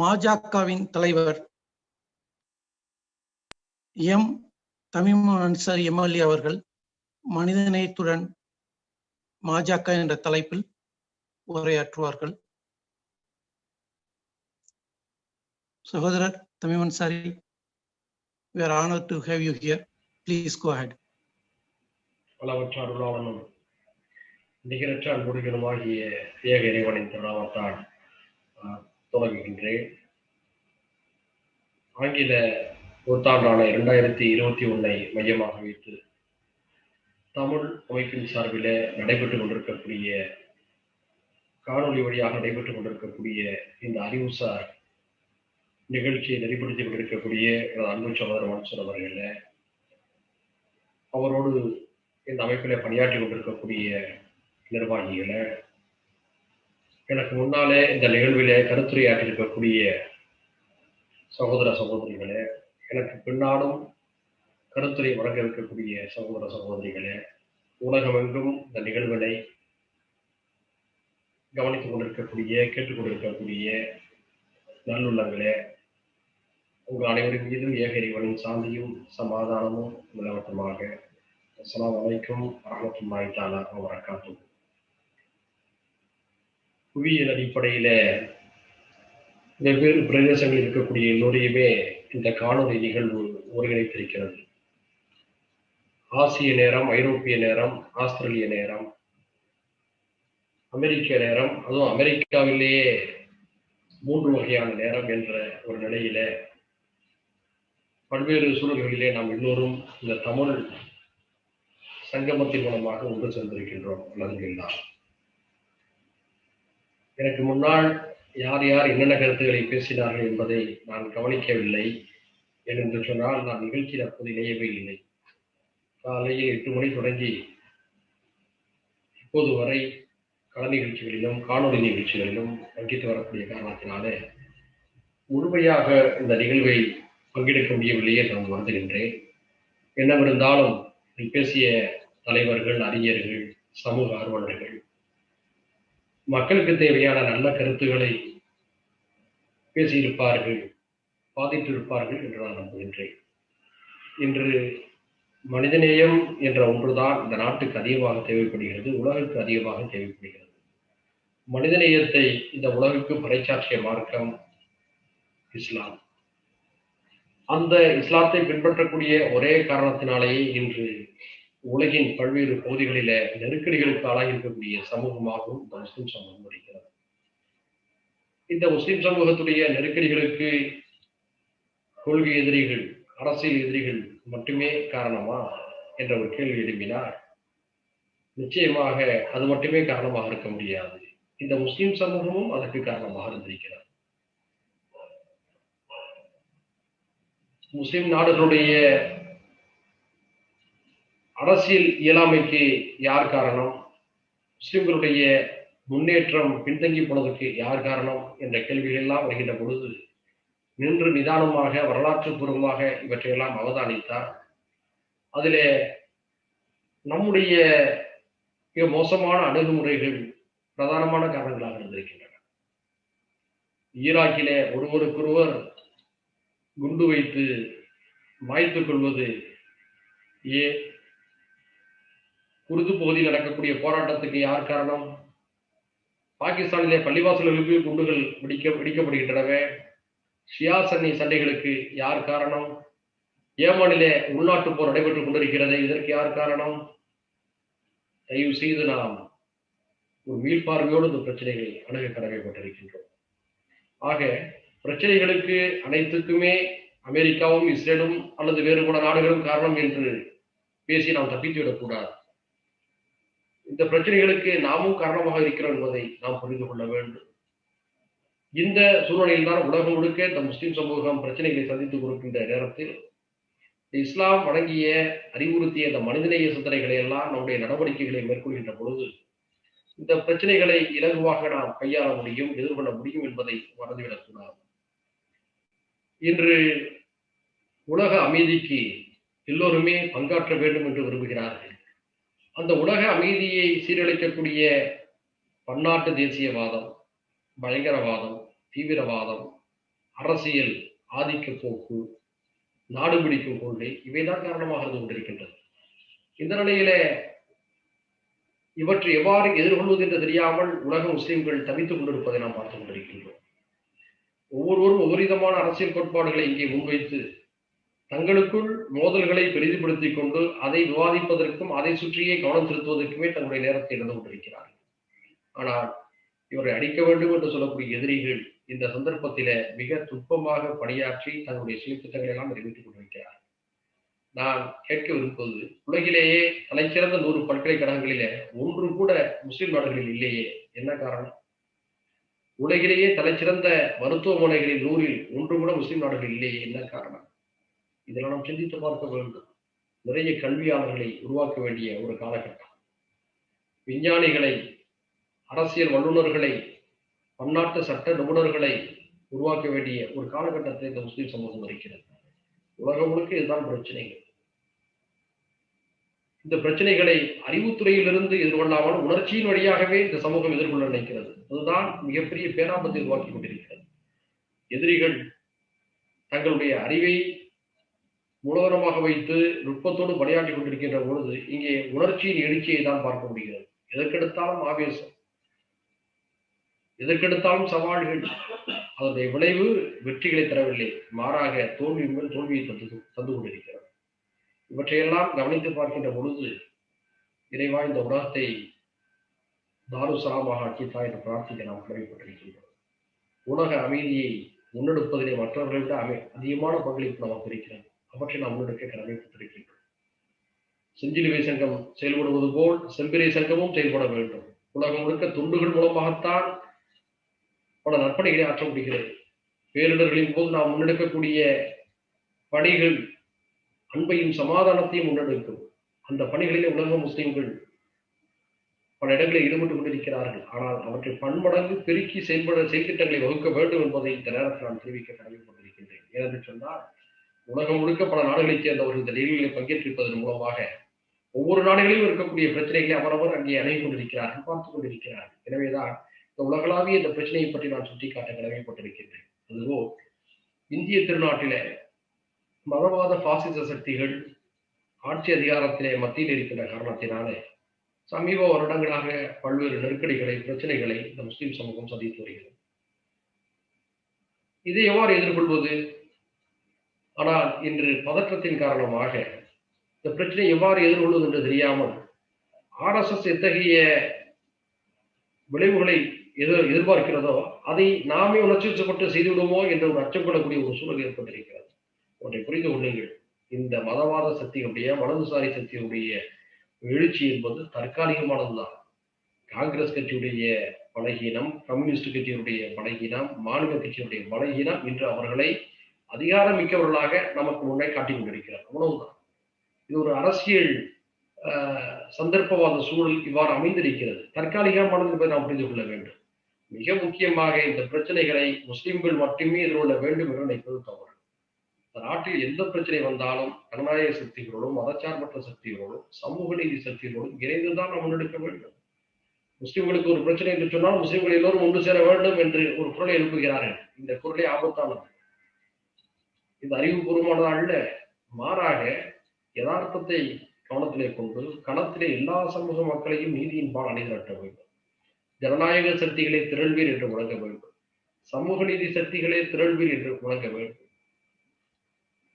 பாஜகவின் தலைவர் M Tamim Ansari MLA அவர்கள் மனிதநேயத்துடன் பாஜக என்ற தலைப்பில் உரையாற்றுவார்கள். சகோதரர் Tamim Ansari we are honored to have you here. Please go ahead. பலவற்றாருளாவனும் நிகரற்றால் நிகரற்ற அன்புடையனுமாகிய ஏக இறைவனின் திருநாமத்தால் தொடங்குகின்றேன் ஆங்கில புத்தாண்டான இரண்டாயிரத்தி இருபத்தி ஒன்னை மையமாக வைத்து தமிழ் அமைப்பின் சார்பில் நடைபெற்றுக் கொண்டிருக்கக்கூடிய காணொளி வழியாக நடைபெற்றுக் கொண்டிருக்கக்கூடிய இந்த அறிவுசார் நிகழ்ச்சியை நெறிப்படுத்திக் கொண்டிருக்கக்கூடிய எனது அன்பு சகோதரர் மன்சூர் அவர்கள அவரோடு இந்த அமைப்பில் பணியாற்றி கொண்டிருக்கக்கூடிய நிர்வாகிகளை எனக்கு முன்னாலே இந்த நிகழ்விலே கருத்துரையாற்றிருக்கக்கூடிய சகோதர சகோதரிகளே எனக்கு பின்னாலும் கருத்துரை வழங்க இருக்கக்கூடிய சகோதர சகோதரிகளே உலகமெங்கும் இந்த நிகழ்வினை கவனித்துக் கொண்டிருக்கக்கூடிய கேட்டுக்கொண்டிருக்கக்கூடிய நல்லுள்ளங்களே உங்கள் அனைவரின் மீதும் ஏக இறைவனின் சாந்தியும் சமாதானமும் நிலவட்டமாக. அஸ்லாம் வலைக்கும் வரஹ்மத்துல்லாஹி தஆலா வ புவியியல் அடிப்படையில வெவ்வேறு பிரதேசங்களில் இருக்கக்கூடிய எல்லோரையுமே இந்த காணொலி நிகழ்வு ஒருங்கிணைத்திருக்கிறது. ஆசிய நேரம் ஐரோப்பிய நேரம் ஆஸ்திரேலிய நேரம் அமெரிக்க நேரம் அதுவும் அமெரிக்காவிலேயே மூன்று வகையான நேரம் என்ற ஒரு நிலையில பல்வேறு சூழல்களிலே நாம் எல்லோரும் இந்த தமிழ் சங்கமத்தின் மூலமாக ஒன்று சேர்ந்திருக்கின்றோம். நன்றிதான் எனக்கு முன்னால் யார் யார் என்னென்ன கருத்துக்களை பேசினார்கள் என்பதை நான் கவனிக்கவில்லை என்று சொன்னால் நான் நிகழ்ச்சியில் அப்போது இணையவே இல்லை. காலையில் எட்டு மணி தொடங்கி இப்போது வரை கள நிகழ்ச்சிகளிலும் காணொலி நிகழ்ச்சிகளிலும் பங்கிட்டு வரக்கூடிய காரணத்தினாலே முழுமையாக இந்த நிகழ்வை பங்கெடுக்க முடியவில்லையே நான் வருந்துகின்றேன் என்னவிருந்தாலும் பேசிய தலைவர்கள் அறிஞர்கள் சமூக ஆர்வலர்கள் மக்களுக்கு தேவையான நல்ல கருத்துக்களை பேசியிருப்பார்கள் பாதித்திருப்பார்கள் என்று நான் நம்புகின்றேன். இன்று மனிதநேயம் என்ற ஒன்றுதான் இந்த நாட்டுக்கு அதிகமாக தேவைப்படுகிறது உலகுக்கு அதிகமாக தேவைப்படுகிறது. மனிதநேயத்தை இந்த உலகுக்கு பறைச்சாற்றிய மார்க்கம் இஸ்லாம். அந்த இஸ்லாத்தை பின்பற்றக்கூடிய ஒரே காரணத்தினாலேயே இன்று உலகின் பல்வேறு பகுதிகளில நெருக்கடிகளுக்கு ஆளாகிருக்கக்கூடிய சமூகமாகவும் இந்த முஸ்லிம் சமூகம் இருக்கிறது. இந்த முஸ்லிம் சமூகத்துடைய நெருக்கடிகளுக்கு கொள்கை எதிரிகள் அரசியல் எதிரிகள் மட்டுமே காரணமா என்ற ஒரு கேள்வி எழுப்பினார் நிச்சயமாக அது மட்டுமே காரணமாக இருக்க முடியாது. இந்த முஸ்லிம் சமூகமும் அதற்கு காரணமாக இருந்திருக்கிறது. முஸ்லிம் நாடுகளுடைய அரசியல் இயலாமைக்கு யார் காரணம்? முஸ்லிம்களுடைய முன்னேற்றம் பின்தங்கி போனதற்கு யார் காரணம்? என்ற கேள்விகள் எல்லாம் வருகின்ற பொழுது நின்று நிதானமாக வரலாற்று பூர்வமாக இவற்றையெல்லாம் அவதானித்தார். அதிலே நம்முடைய மிக மோசமான அணுகுமுறைகள் பிரதானமான காரணங்களாக இருந்திருக்கின்றன. ஈராக்கிலே ஒருவருக்கொருவர் குண்டு வைத்து மாய்த்துக் கொள்வது ஏ உருது பகுதியில் நடக்கக்கூடிய போராட்டத்துக்கு யார் காரணம்? பாகிஸ்தானிலே பள்ளிவாசல்களுக்கு குண்டுகள் வெடிக்க வெடிக்கப்படுகின்றனவே. ஷியா சன்னி சண்டைகளுக்கு யார் காரணம்? ஏமனிலே உள்நாட்டு போர் நடைபெற்றுக் கொண்டிருக்கிறது. இதற்கு யார் காரணம்? தயவு செய்து நாம் ஒரு மீள்பார்வையோடு இந்த பிரச்சனைகளை அணுக கடமைப்பட்டிருக்கின்றோம் ஆக பிரச்சனைகளுக்கு அனைத்துக்குமே அமெரிக்காவும் இஸ்ரேலும் அல்லது வேறு கூட நாடுகளும் காரணம் என்று பேசி நாம் தப்பித்து விடக்கூடாது இந்த பிரச்சனைகளுக்கு நாமும் காரணமாக இருக்கிறோம் என்பதை நாம் புரிந்து கொள்ள வேண்டும். இந்த சூழ்நிலையில் தான் உலகம் முழுக்க இந்த முஸ்லிம் சமூகம் பிரச்சனைகளை சந்தித்துக் கொடுக்கின்ற நேரத்தில் இஸ்லாம் வழங்கிய அறிவுறுத்திய இந்த மனிதநேய சிந்தனைகளை எல்லாம் நம்முடைய நடவடிக்கைகளை மேற்கொள்கின்ற பொழுது இந்த பிரச்சனைகளை இலகுவாக நாம் கையாள முடியும் எதிர்கொள்ள முடியும் என்பதை மறந்துவிடக்கூடாது இன்று உலக அமைதிக்கு எல்லோருமே பங்காற்ற வேண்டும் என்று விரும்புகிறார்கள். அந்த உலக அமைதியை சீரழிக்கக்கூடிய பன்னாட்டு தேசியவாதம் பயங்கரவாதம் தீவிரவாதம் அரசியல் ஆதிக்க போக்கு நாடு பிடிக்கும் கொள்கை இவைதான் காரணமாக இருந்து கொண்டிருக்கின்றது. இந்த நிலையில இவற்றை எவ்வாறு எதிர்கொள்வது என்று தெரியாமல் உலக முஸ்லிம்கள் தவித்துக் கொண்டிருப்பதை நாம் பார்த்துக் கொண்டிருக்கின்றோம். ஒவ்வொருவரும் ஒவ்வொரு விதமான அரசியல் கோட்பாடுகளை இங்கே முன்வைத்து தங்களுக்குள் மோதல்களை பெரிதுபடுத்திக் கொண்டு அதை விவாதிப்பதற்கும் அதை சுற்றியே கவனம் செலுத்துவதற்குமே தங்களுடைய நேரத்தை இழந்து கொண்டிருக்கிறார்கள். ஆனால் இவரை அடிக்க வேண்டும் என்று சொல்லக்கூடிய எதிரிகள் இந்த சந்தர்ப்பத்தில மிக துன்பமாக பணியாற்றி தங்களுடைய சீர்திட்டங்களை எல்லாம் நிறைவேற்றிக் கொண்டிருக்கிறார் நான் கேட்க விரும்புவது உலகிலேயே தலைச்சிறந்த நூறு பல்கலைக்கழகங்களில ஒன்று கூட முஸ்லிம் நாடுகளில் இல்லையே. என்ன காரணம்? உலகிலேயே தலைச்சிறந்த மருத்துவமனைகளின் நூறில் ஒன்று கூட முஸ்லிம் நாடுகள் இல்லையே. என்ன காரணம்? இதெல்லாம் நாம் சிந்தித்து பார்க்க வேண்டும். நிறைய கல்வியாளர்களை உருவாக்க வேண்டிய ஒரு காலகட்டம். விஞ்ஞானிகளை அரசியல் வல்லுநர்களை பன்னாட்டு சட்ட நிபுணர்களை உருவாக்க வேண்டிய ஒரு காலகட்டத்தை இந்த முஸ்லீம் சமூகம் இருக்கிறது. உலகம் முழுக்க இதுதான் பிரச்சனைகள். இந்த பிரச்சனைகளை அறிவுத்துறையிலிருந்து எதிர்கொள்ளாமல் உணர்ச்சியின் வழியாகவே இந்த சமூகம் எதிர்கொள்ள நினைக்கிறது. அதுதான் மிகப்பெரிய பேராபத்தை உருவாக்கி கொண்டிருக்கிறது. எதிரிகள் தங்களுடைய அறிவை மூலதனமாக வைத்து நுட்பத்தோடு பணியாற்றி கொண்டிருக்கின்ற பொழுது இங்கே உணர்ச்சியின் எழுச்சியை தான் பார்க்க முடிகிறது. எதற்கெடுத்தாலும் ஆவேசம். எதற்கெடுத்தாலும் சவால்கள். அதனுடைய விளைவு வெற்றிகளை தரவில்லை. மாறாக தோல்வி மேல் தோல்வியை தந்து தந்து கொண்டிருக்கிறது. இவற்றையெல்லாம் கவனித்து பார்க்கின்ற பொழுது இறைவா இந்த உலகத்தை தாருசலாமாக ஆக்கித்தா என்று பிரார்த்திக்க நாம் கடமைப்பட்டிருக்கின்றோம். உலக அமைதியை முன்னெடுப்பதிலே மற்றவர்களிடம் அமை அதிகமான பங்களிப்பு நமக்கு இருக்கிறது. அவற்றை நாம் முன்னெடுக்க கடமைப்பட்டிருக்கின்றோம் செஞ்சிலுவை சங்கம் செயல்படுவது போல் செம்பிரை சங்கமும் செயல்பட வேண்டும். உலகம் முழுக்க துண்டுகள் மூலமாகத்தான் பல நற்பணிகளை ஆற்ற முடிகிறது. பேரிடர்களின் போது நாம் முன்னெடுக்கக்கூடிய பணிகள் அன்பையும் சமாதானத்தையும் முன்னெடுக்கும். அந்த பணிகளிலே உலக முஸ்லிம்கள் பல இடங்களில் ஈடுபட்டுக் கொண்டிருக்கிறார்கள். ஆனால் அவற்றை பன்மடங்கு பெருக்கி செயல்பட செய்திட்டங்களை வகுக்க வேண்டும் என்பதை இந்த நேரத்தில் நான் தெரிவிக்க கடமைப்பட்டிருக்கின்றேன். ஏனென்று சொன்னால் உலகம் முழுக்க பல நாடுகளைச் சேர்ந்தவர்கள் இந்த நிகழ்வுகளில் பங்கேற்றிருப்பதன் மூலமாக ஒவ்வொரு நாடுகளிலும் இருக்கக்கூடிய பிரச்சனைகளை அவரவர் அங்கே அணுகிக் கொண்டிருக்கிறார்கள் பார்த்துக் கொண்டிருக்கிறார்கள். எனவேதான் இந்த உலகளாவிய இந்த பிரச்சனையை பற்றி நான் சுட்டிக்காட்ட கடமைப்பட்டிருக்கின்றேன். அதுவோ இந்திய திருநாட்டில மதவாத பாசிச சக்திகள் ஆட்சி அதிகாரத்திலே மத்தியில் இருக்கின்ற காரணத்தினாலே சமீப வருடங்களாக பல்வேறு நெருக்கடிகளை பிரச்சனைகளை இந்த முஸ்லிம் சமூகம் சந்தித்து வருகிறது. இதை எவ்வாறு எதிர்கொள்வது? ஆனால் இன்று பதற்றத்தின் காரணமாக இந்த பிரச்சனை எவ்வாறு எதிர்கொள்வது என்று தெரியாமல் ஆர்எஸ்எஸ் எத்தகைய விளைவுகளை எதிர் எதிர்பார்க்கிறதோ அதை நாமே உணர்ச்சிப்பட்டு செய்துவிடுமோ என்று ஒரு அச்சம் கொள்ளக்கூடிய ஒரு சூழல் ஏற்பட்டிருக்கிறது. ஒன்றை புரிந்து கொள்ளுங்கள். இந்த மதவாத சக்தியுடைய மனதுசாரி சக்தியுடைய எழுச்சி என்பது தற்காலிகமானதுதான். காங்கிரஸ் கட்சியுடைய பலகீனம் கம்யூனிஸ்ட் கட்சியினுடைய பலகீனம் மாநில கட்சியினுடைய பலகீனம் இன்று அவர்களை அதிகாரம் மிக்கவர்களாக நமக்கு முன்னே காட்டிக் கொண்டிருக்கிறார் அவ்வளவுதான். இது ஒரு அரசியல் சந்தர்ப்பவாத சூழல் இவ்வாறு அமைந்திருக்கிறது. தற்காலிகமானது என்பதை நாம் புரிந்து கொள்ள வேண்டும். மிக முக்கியமாக இந்த பிரச்சனைகளை முஸ்லிம்கள் மட்டுமே எதிர்கொள்ள வேண்டும் என்று நினைப்பது தவறு. இந்த நாட்டில் எந்த பிரச்சனை வந்தாலும் ஜனநாயக சக்திகளோடும் மதச்சார்பற்ற சக்திகளோடும் சமூக நீதி சக்திகளோடும் இணைந்துதான் நாம் முன்னெடுக்க வேண்டும். முஸ்லிம்களுக்கு ஒரு பிரச்சனை என்று சொன்னால் முஸ்லிம்கள் எல்லோரும் ஒன்று சேர வேண்டும் என்று ஒரு குரலை எழுப்புகிறார்கள். இந்த குரலை ஆபத்தானது. இது அறிவுபூர்வமானது அல்ல மாறாக யதார்த்தத்தை கவனத்திலே கொண்டு களத்திலே எல்லா சமூக மக்களையும் நீதியின் பால் அணிதிரட்ட வேண்டும். ஜனநாயக சக்திகளை திரள்வீர் என்று முழங்க வேண்டும். சமூக நீதி சக்திகளே திரள்வீர் என்று முழங்க வேண்டும்.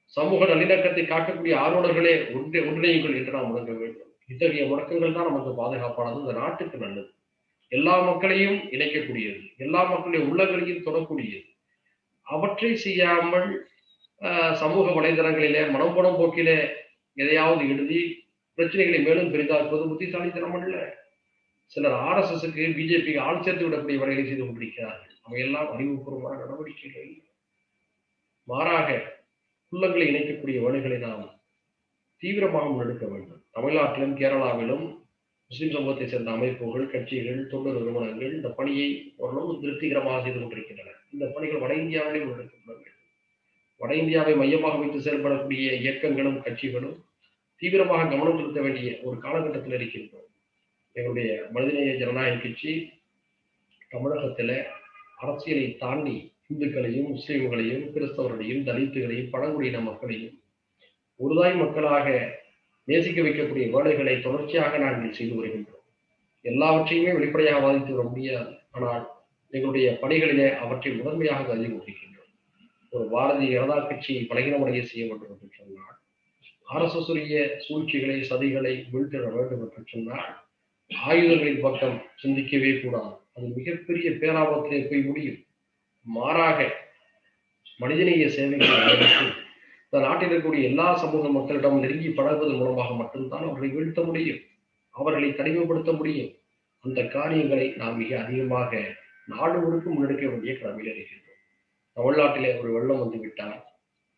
சமூக நல்லிணக்கத்தை காக்கக்கூடிய ஆர்வலர்களே ஒன்றை ஒன்றிணையுங்கள் என்று நாம் முழங்க வேண்டும். இத்தகைய முழக்கங்கள் தான் நமக்கு பாதுகாப்பானது. இந்த நாட்டுக்கு நல்லது. எல்லா மக்களையும் இணைக்கக்கூடியது. எல்லா மக்களுடைய உள்ளங்களையும் தொடக்கூடியது. அவற்றை செய்யாமல் சமூக வலைதளங்களிலே மனம் போன போக்கிலே எதையாவது எழுதி பிரச்சனைகளை மேலும் பெரிதாக்குவது புத்திசாலித்தனம் அல்ல. சிலர் ஆர்எஸ்எஸ்க்கு பிஜேபிக்கு ஆள் சேர்த்து விடக்கூடிய வழிகளை செய்து கொண்டிருக்கிறார்கள். அவையெல்லாம் அறிவுபூர்வமான நடவடிக்கைகள். மாறாக உள்ளங்களை இணைக்கக்கூடிய வழிகளை நாம் தீவிரமாக முன்னெடுக்க வேண்டும். தமிழ்நாட்டிலும் கேரளாவிலும் முஸ்லிம் சமூகத்தை சேர்ந்த அமைப்புகள் கட்சிகள் தொண்டு நிறுவனங்கள் இந்த பணியை ஓரளவு திருப்திகரமாக செய்து கொண்டிருக்கின்றன. இந்த பணிகள் வட இந்தியாவிலே முன்னெடுக்கப்பட வேண்டும். வட இந்தியாவை மையமாக வைத்து செயல்படக்கூடிய இயக்கங்களும் கட்சிகளும் தீவிரமாக கவனம் செலுத்த வேண்டிய ஒரு காலகட்டத்தில் இருக்கின்றோம். எங்களுடைய மனிதநேய ஜனநாயக கட்சி தமிழகத்தில் அரசியலை தாண்டி இந்துக்களையும் முஸ்லீம்களையும் கிறிஸ்தவர்களையும் தலித்துகளையும் பழங்குடியின மக்களையும் ஒருதாய் மக்களாக நேசிக்க வைக்கக்கூடிய வேலைகளை தொடர்ச்சியாக நாங்கள் செய்து வருகின்றோம். எல்லாவற்றையுமே வெளிப்படையாக வாதித்து வர முடியாது ஆனால் எங்களுடைய பணிகளிலே அவற்றை முதன்மையாக கருதி கொண்டிருக்கின்றோம். ஒரு பாரதிய ஜனதா கட்சியை பலகீனமடைய செய்ய வேண்டும் என்று சொன்னால் ஆர்எஸ்எஸ் உரிய சூழ்ச்சிகளை சதிகளை வீழ்த்திட வேண்டும் என்று சொன்னால் ஆயுதங்களின் பக்கம் சிந்திக்கவே கூடாது. அது மிகப்பெரிய பேராபத்திலே போய் முடியும். மாறாக மனிதநேய சேவைகளை இந்த நாட்டில் இருக்கக்கூடிய எல்லா சமூக மக்களிடம் நெருங்கி பழகுவதன் மூலமாக மட்டும்தான் அவர்களை வீழ்த்த முடியும். அவர்களை தனிமைப்படுத்த முடியும். அந்த காரியங்களை நாம் மிக அதிகமாக நாடு முழுக்க முன்னெடுக்க வேண்டிய கடமையில் இருக்கிறது தமிழ்நாட்டிலே ஒரு வெள்ளம் வந்து விட்டால்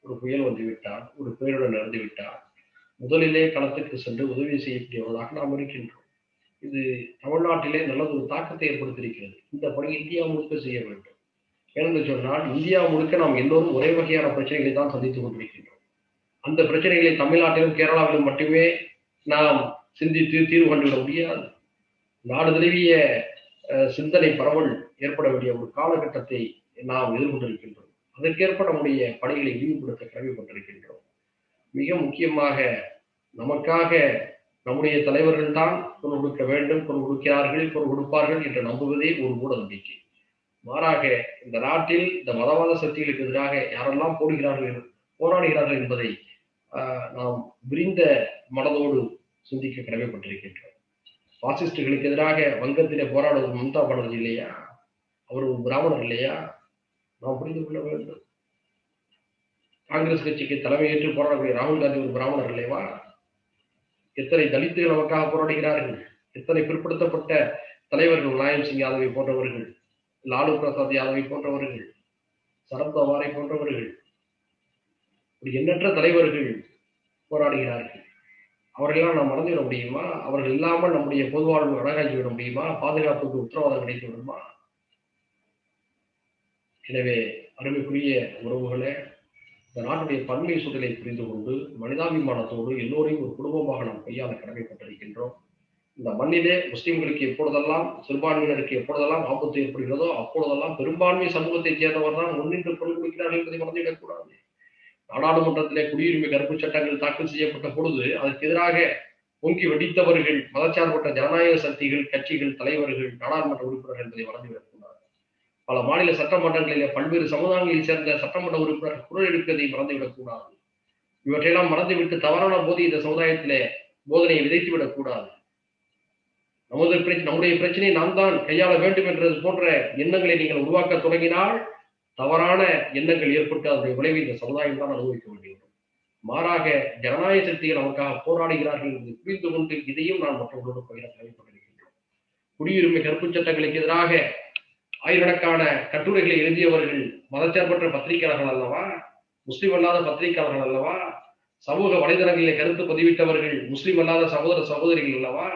ஒரு புயல் வந்து விட்டால் ஒரு பேரிடர் நடந்து விட்டால் முதலிலே களத்துக்கு சென்று உதவி செய்யக்கூடியவர்களாக நாம் இருக்கின்றோம். இது தமிழ்நாட்டிலே நல்லது ஒரு தாக்கத்தை ஏற்படுத்தியிருக்கிறது. இந்த பணி இந்தியா முழுக்க செய்ய வேண்டும். ஏனென்று சொன்னால் இந்தியா முழுக்க நாம் எல்லோரும் ஒரே வகையான பிரச்சனைகளை தான் சந்தித்துக் கொண்டிருக்கின்றோம். அந்த பிரச்சனைகளை தமிழ்நாட்டிலும் கேரளாவிலும் மட்டுமே நாம் சிந்தித்து தீர்வு கண்டுவிட முடியாது. நாடு தழுவிய சிந்தனை பரவல் ஏற்பட வேண்டிய ஒரு காலகட்டத்தை நாம் எதிர்கொண்டிருக்கின்றோம். அதற்கேற்ப நம்முடைய பணிகளை விரிவுபடுத்த கடமைப்பட்டிருக்கின்றோம். மிக முக்கியமாக நமக்காக நம்முடைய தலைவர்கள் தான் குரல் கொடுக்க வேண்டும் குரல் கொடுக்கிறார்கள் குரல் கொடுப்பார்கள் என்று நம்புவதே ஒரு மூட நம்பிக்கை. மாறாக இந்த நாட்டில் இந்த மதவாத சக்திகளுக்கு எதிராக யாரெல்லாம் போடுகிறார்கள் போராடுகிறார்கள் என்பதை நாம் விரிந்த மனதோடு சிந்திக்க கடமைப்பட்டிருக்கின்றோம். பாசிஸ்டுகளுக்கு எதிராக வங்கத்திலே போராடுவது மம்தா பானர்ஜி இல்லையா? அவர் ஒரு பிராமணர் இல்லையா? நாம் புரிந்து கொள்ள வேண்டும். காங்கிரஸ் கட்சிக்கு தலைமையேற்று போராடக்கூடிய ராகுல் காந்தி ஒரு பிராமணர் இல்லைவா எத்தனை தலித்துகள் நமக்காக போராடுகிறார்கள்? எத்தனை பிற்படுத்தப்பட்ட தலைவர்கள் முலாயம் சிங் யாதவை போன்றவர்கள் லாலு பிரசாத் யாதவை போன்றவர்கள் சரத் பவாரை போன்றவர்கள் இப்படி எண்ணற்ற தலைவர்கள் போராடுகிறார்கள். அவர்களெல்லாம் நாம் மறந்துவிட முடியுமா? அவர்கள் இல்லாமல் நம்முடைய பொதுவாழ்வு வாழ்வு விட முடியுமா? பாதுகாப்புக்கு உத்தரவாதம் கிடைத்து விடுமா? எனவே அருமைக்குரிய உறவுகளை இந்த நாட்டுடைய பன்மை சூழலை புரிந்து கொண்டு மனிதாபிமானத்தோடு எல்லோரையும் ஒரு குடும்பமாக நாம் கையாள கடமைப்பட்டிருக்கின்றோம். இந்த மண்ணிலே முஸ்லிம்களுக்கு எப்பொழுதெல்லாம் சிறுபான்மையினருக்கு எப்பொழுதெல்லாம் ஆபத்து ஏற்படுகிறதோ அப்பொழுதெல்லாம் பெரும்பான்மை சமூகத்தை சேர்ந்தவர் தான் முன்னின்று குரல் கொடுக்கிறார்கள் என்பதை மறந்துவிடக்கூடாது. நாடாளுமன்றத்திலே குடியுரிமை கருப்பு சட்டங்கள் தாக்கல் செய்யப்பட்ட பொழுது அதற்கு எதிராக பொங்கி வெடித்தவர்கள் மதச்சார்பற்ற ஜனநாயக சக்திகள் கட்சிகள் தலைவர்கள் நாடாளுமன்ற உறுப்பினர்கள் என்பதை மறந்துவிடக்கூடாது. பல மாநில சட்டமன்றங்களிலே பல்வேறு சமுதாயங்களைச் சேர்ந்த சட்டமன்ற உறுப்பினர்கள் குரல் எடுப்பதை மறந்துவிடக்கூடாது இவற்றையெல்லாம் மறந்துவிட்டு தவறான போது இந்த சமுதாயத்திலே போதனையை விதைத்து விடக்கூடாது நமது பிரச்சனை நம்முடைய பிரச்சனையை நாம் தான் கையாள வேண்டும் என்றது போன்ற எண்ணங்களை நீங்கள் உருவாக்க தொடங்கினால் தவறான எண்ணங்கள் ஏற்பட்டு அதனுடைய விளைவை இந்த சமுதாயம் தான் அனுபவிக்க வேண்டியிருக்கும் மாறாக ஜனநாயக சக்திகள் நமக்காக போராடுகிறார்கள் என்று புரிந்து கொண்டு இதையும் நான் மற்றவர்களோடு பகிர தேவைப்பட்டிருக்கின்றோம் குடியுரிமை கருப்பு சட்டங்களுக்கு எதிராக ஆயிரக்கணக்கான கட்டுரைகளை எழுதியவர்கள் மதச்சார்பற்ற பத்திரிகையாளர்கள் அல்லவா முஸ்லிம் அல்லாத பத்திரிகையாளர்கள் அல்லவா சமூக வலைதளங்களில் கருத்து பதிவிட்டவர்கள் முஸ்லிம் அல்லாத சகோதர சகோதரிகள் அல்லவா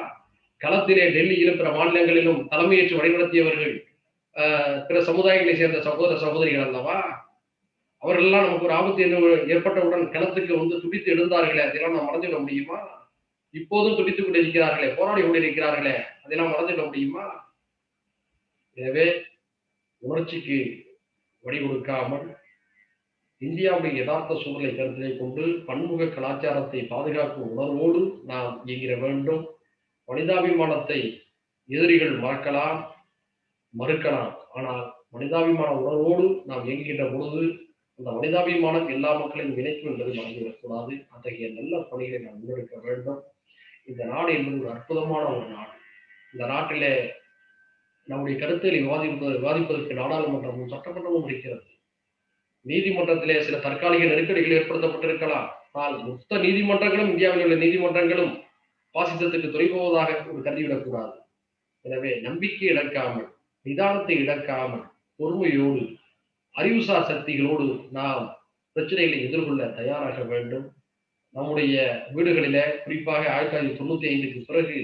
களத்திலே டெல்லியிலும் பிற மாநிலங்களிலும் தலைமையேற்று வழிநடத்தியவர்கள் பிற சமுதாயங்களை சேர்ந்த சகோதர சகோதரிகள் அல்லவா அவர்களெல்லாம் நமக்கு ஒரு ஆபத்து என்று ஏற்பட்டவுடன் களத்துக்கு வந்து துடித்து எழுந்தார்களே அதெல்லாம் நாம் மறந்துவிட முடியுமா? இப்போதும் துடித்துக் கொண்டிருக்கிறார்களே போராடி கொண்டிருக்கிறார்களே அதெல்லாம் மறந்துவிட முடியுமா? எனவே உணர்ச்சிக்கு வழிகொடுக்காமல் இந்தியாவுடைய யதார்த்த சூழலை கருத்திலே கொண்டு பன்முக கலாச்சாரத்தை பாதுகாக்கும் உணர்வோடு நாம் இயங்கிட வேண்டும். மனிதாபிமானத்தை எதிரிகள் மறக்கலாம் மறுக்கலாம். ஆனால் மனிதாபிமான உணர்வோடு நாம் இயங்குகின்ற பொழுது அந்த மனிதாபிமானம் எல்லா மக்களையும் இணைக்கும் என்பது மறந்துவிடக்கூடாது அத்தகைய நல்ல பணிகளை நாம் முன்னெடுக்க வேண்டும். இந்த நாடு என்பது ஒரு அற்புதமான ஒரு நாடு. இந்த நாட்டிலே நம்முடைய கருத்துக்களை விவாதிப்பது விவாதிப்பதற்கு நாடாளுமன்றமும் சட்டமன்றமும் இருக்கிறது. நீதிமன்றத்திலே சில தற்காலிக நெருக்கடிகள் ஏற்படுத்தப்பட்டிருக்கலாம். ஆனால் மொத்த நீதிமன்றங்களும் இந்தியாவில் உள்ள நீதிமன்றங்களும் பாசிசத்துக்கு துறை போவதாக கருதிவிடக்கூடாது. எனவே நம்பிக்கை இழக்காமல் நிதானத்தை இழக்காமல் பொறுமையோடு அறிவுசார் சக்திகளோடு நாம் பிரச்சனைகளை எதிர்கொள்ள தயாராக வேண்டும். நம்முடைய வீடுகளில குறிப்பாக ஆயிரத்தி தொள்ளாயிரத்தி தொண்ணூத்தி ஐந்துக்கு பிறகு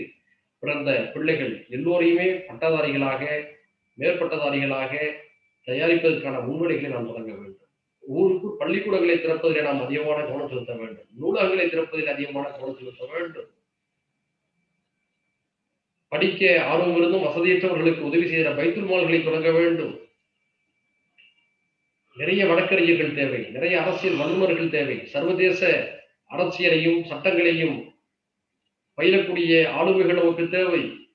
பிறந்த பிள்ளைகள் எல்லோரையுமே பட்டதாரிகளாக மேற்பட்டதாரிகளாக தயாரிப்பதற்கான முன்வழிகளை நாம் தொடங்க வேண்டும். ஊருக்கு பள்ளிக்கூடங்களை திறப்பதில் நாம் அதிகமான கவனம் செலுத்த வேண்டும். நூலகங்களை திறப்பதில் அதிகமான கவனம் செலுத்த வேண்டும். படிக்க ஆர்வம் இருந்தும் வசதியற்றவர்களுக்கு உதவி செய்கிற பைத்துல் மால்களை தொடங்க வேண்டும். நிறைய வழக்கறிஞர்கள் தேவை. நிறைய அரசியல் வல்லுநர்கள் தேவை. சர்வதேச அரசியலையும் சட்டங்களையும் பயிலக்கூடிய ஆளுமைகள் நமக்கு தேவை.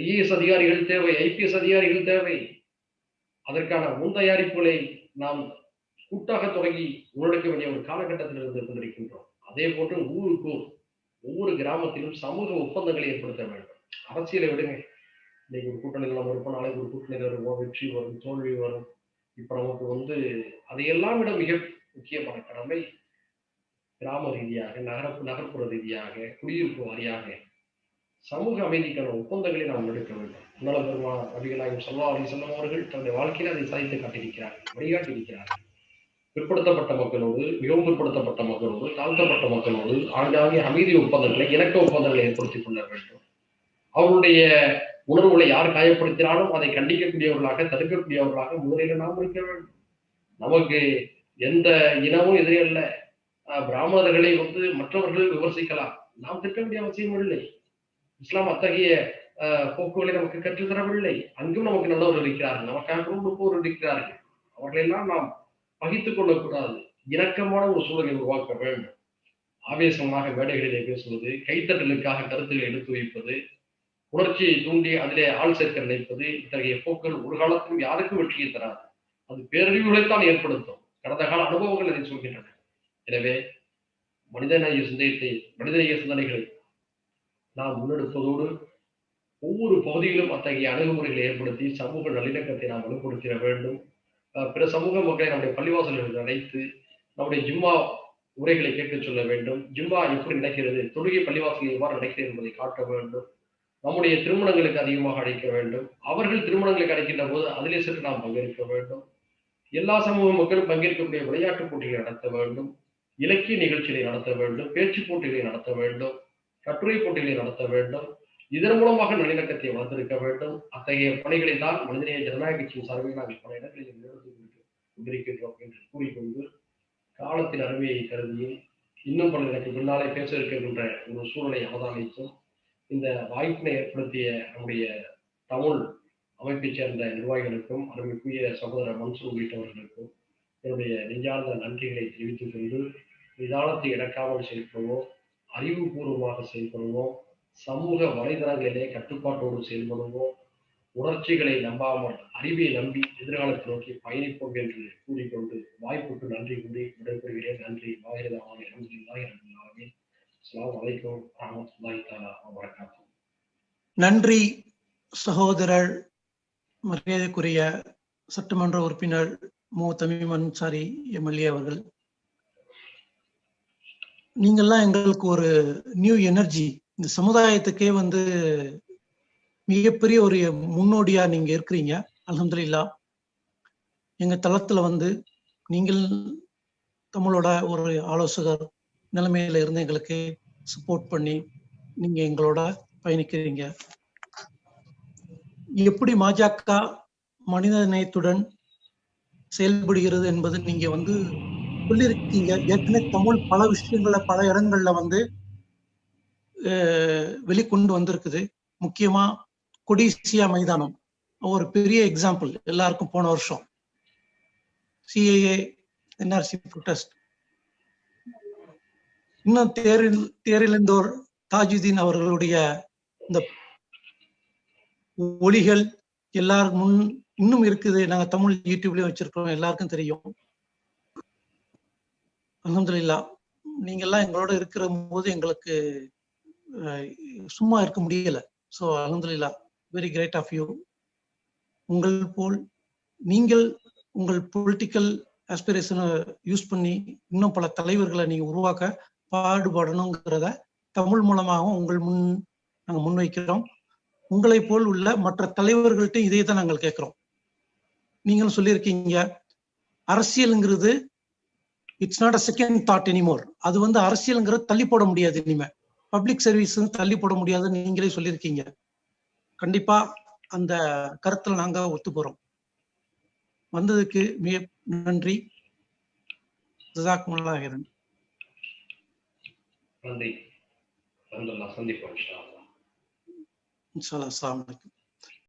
ஐஏஎஸ் அதிகாரிகள் தேவை ஐபிஎஸ் அதிகாரிகள் தேவை. அதற்கான முன் தயாரிப்புகளை நாம் கூட்டாக தொடங்கி உள்ளடக்க வேண்டிய ஒரு காலகட்டத்தில் இருந்து கொண்டிருக்கின்றோம். அதே போன்று ஊருக்கும் ஒவ்வொரு கிராமத்திலும் சமூக ஒப்பந்தங்களை ஏற்படுத்த வேண்டும். அரசியலை விடுங்க. இன்னைக்கு ஒரு கூட்டணியில் நம்ம இருப்போம். நாளைக்கு ஒரு கூட்டணியில் வருவோம். வெற்றி வரும் தோல்வி வரும். இப்ப நமக்கு வந்து அதையெல்லாம் விட மிக முக்கியமான கடமை கிராம ரீதியாக நகர நகர்ப்புற ரீதியாக குடியிருப்பு வாரியாக சமூக அமைதிக்கான ஒப்பந்தங்களை நாம் எடுக்க வேண்டும். முன்னாள் பெருமான நபிகளாயும் சொல்லா அலி சொல்லம் அவர்கள் தன்னுடைய வாழ்க்கையில் அதை சாதித்து காட்டியிருக்கிறார்கள் வழிகாட்டி இருக்கிறார்கள் பிற்படுத்தப்பட்ட மக்களோடு மிகவும் பிற்படுத்தப்பட்ட மக்களோடு தாழ்த்தப்பட்ட மக்களோடு ஆங்காங்கே அமைதி ஒப்பந்தங்களை இணக்க ஒப்பந்தங்களை ஏற்படுத்திக் கொள்ள வேண்டும். அவருடைய உணர்வுகளை யார் காயப்படுத்தினாலும் அதை கண்டிக்கக்கூடியவர்களாக தடுக்கக்கூடியவர்களாக முதலில் நாம் இருக்க வேண்டும். நமக்கு எந்த இனமும் எதிரி அல்ல. பிராமணர்களை வந்து மற்றவர்கள் விமர்சிக்கலாம். நாம் திட்ட வேண்டிய அவசியம் இல்லை. இஸ்லாம் அத்தகைய போக்குகளை நமக்கு கற்றுத்தரவில்லை அங்கும் நமக்கு நல்லவர்கள் இருக்கிறார்கள். நமக்காகவும் முப்போர் இருக்கிறார்கள். அவர்களெல்லாம் நாம் பகித்துக் கொள்ளக்கூடாது. இணக்கமான ஒரு சூழலை உருவாக்க வேண்டும். ஆவேசமாக மேடைகளிலே பேசுவது கைத்தட்டலுக்காக கருத்துக்களை எடுத்து வைப்பது உணர்ச்சியை தூண்டி அதிலே ஆள் சேர்க்க நினைப்பது இத்தகைய போக்கள் ஒரு காலத்திலும் யாருக்கும் வெற்றியை தராது. அது பேரழிவுகளைத்தான் ஏற்படுத்தும். கடந்த கால அனுபவங்கள் அதை சொல்கின்றன. எனவே மனிதநேய சிந்தயத்தை மனிதநேய சிந்தனைகளை நாம் முன்னெடுப்பதோடு ஒவ்வொரு பகுதியிலும் அத்தகைய அணுகுமுறைகளை ஏற்படுத்தி சமூக நல்லிணக்கத்தை நாம் வலுப்படுத்திட வேண்டும். பிற சமூக மக்களை நம்முடைய பள்ளிவாசல்களில் அழைத்து நம்முடைய ஜிம்மா உரைகளை கேட்க சொல்ல வேண்டும். ஜிம்மா எப்படி நடக்கிறது தொழுகை பள்ளிவாசல் எவ்வாறு நடக்கிறது என்பதை காட்ட வேண்டும். நம்முடைய திருமணங்களுக்கு அதிகமாக அழைக்க வேண்டும். அவர்கள் திருமணங்களுக்கு அழைக்கின்ற போது அதிலே சென்று நாம் பங்கேற்க வேண்டும். எல்லா சமூக மக்களும் பங்கேற்கக்கூடிய விளையாட்டுப் போட்டிகளை நடத்த வேண்டும். இலக்கிய நிகழ்ச்சிகளை நடத்த வேண்டும் பேச்சு போட்டிகளை நடத்த வேண்டும் கட்டுரை போட்டிகளை நடத்த வேண்டும் இதன் மூலமாக நல்லிணக்கத்தை வளர்த்திருக்க வேண்டும். அத்தகைய பணிகளை தான் மனிதநேய ஜனநாயக கட்சியின் சார்பில் நாங்கள் பல இடங்களில் கொண்டிருக்கின்றோம் என்று கூறிக்கொண்டு காலத்தின் அருமையை கருதியும் இன்னும் பல எனக்கு பின்னாலே பேச இருக்கின்ற ஒரு சூழலை அவதானித்தும். இந்த வாய்ப்பினை ஏற்படுத்திய நம்முடைய தமிழ் அமைப்பைச் சேர்ந்த நிர்வாகிகளுக்கும் அருமைக்குரிய சகோதரர் மன்சூர் உள்ளிட்டவர்களுக்கும் என்னுடைய நெஞ்சார்ந்த நன்றிகளை தெரிவித்துக் கொண்டு நிதானத்தை இழக்காமல் செயல்படுவோம் அறிவுபூர்வமாக செயல்படுவோம் சமூக வலைதளங்களிலே கட்டுப்பாட்டோடு செயல்படுவோம் உணர்ச்சிகளை நம்பாமல் அறிவை நம்பி எதிர்காலத்தை நோக்கி பயணிப்போம் என்று கூறிக்கொண்டு வாய்ப்புக்கு நன்றி கூறி விடைபெறுகிறேன். நன்றி. வாகிரதாவான அலமதுல்லாஹி ரபில் ஆலமீன். அஸ்ஸலாமு அலைக்கும் வரஹ்மத்துல்லாஹி தஆலா நன்றி சகோதரர் மரியாதைக்குரிய சட்டமன்ற உறுப்பினர் மு. தமிம் அன்சாரி எம்எல்ஏ அவர்கள். நீங்கள்லாம் எங்களுக்கு ஒரு நியூ எனர்ஜி இந்த சமுதாயத்துக்கே வந்து மிகப்பெரிய ஒரு முன்னோடியா நீங்க இருக்கிறீங்க. அலமதுல்லா எங்க தளத்துல வந்து நீங்கள் தமிழோட ஒரு ஆலோசகர் நிலைமையில இருந்து எங்களுக்கு சப்போர்ட் பண்ணி நீங்க எங்களோட பயணிக்கிறீங்க. எப்படி மாஜக மனித நேயத்துடன் செயல்படுகிறது என்பது நீங்க வந்து சொல்லியிருக்கீங்க. ஏற்கனவே தமிழ் பல விஷயங்களை பல இடங்கள்ல வந்து வெளிக்கொண்டு வந்திருக்குது. முக்கியமா கொடிசியா மைதானம். ஒரு பெரிய எக்ஸாம்பிள் எல்லாருக்கும் போன வருஷம். சிஏஏ என்ஆர்சி ப்ரொடெஸ்ட் இன்னும் தேரில் தேரிழந்தோர் தாஜுதீன் அவர்களுடைய இந்த ஒளிகள் எல்லாரும் முன் இன்னும் இருக்குது. நாங்க தமிழ் யூடியூப்லயும் வச்சிருக்கோம் எல்லாருக்கும் தெரியும். அலமதுல்லா நீங்க எல்லாம் எங்களோட இருக்கிற போது எங்களுக்கு சும்மா இருக்க முடியல. ஸோ அலமதுல்லா வெரி கிரேட் ஆஃப் யூ உங்கள் போல் நீங்கள் உங்கள் பொலிட்டிக்கல் ஆஸ்பிரேஷனை யூஸ் பண்ணி இன்னும் பல தலைவர்களை நீங்கள் உருவாக்க பாடுபடணுங்கிறத தமிழ் மூலமாகவும் உங்கள் முன் நாங்கள் முன்வைக்கிறோம். உங்களை போல் உள்ள மற்ற தலைவர்கள்ட்டையும் இதே தான் நாங்கள் கேட்குறோம். நீங்களும் சொல்லியிருக்கீங்க அரசியலுங்கிறது it's not a second thought anymore அது வந்து அரசியலுங்கிறது தள்ளி போட முடியாது இனிமே. பப்ளிக் சர்வீஸ் தள்ளி போட முடியாதுன்னு நீங்களே சொல்லியிருக்கீங்க. கண்டிப்பா அந்த கருத்துல நாங்க ஒத்து போறோம் வந்ததுக்கு மிக நன்றி. ஜஸாக்குமுல்லாஹ் ஹைரன். நன்றி. சந்திப்போம் இன்ஷா அல்லாஹ் இன்ஷா அல்லாஹ் அஸ்ஸலாமு அலைக்கும்.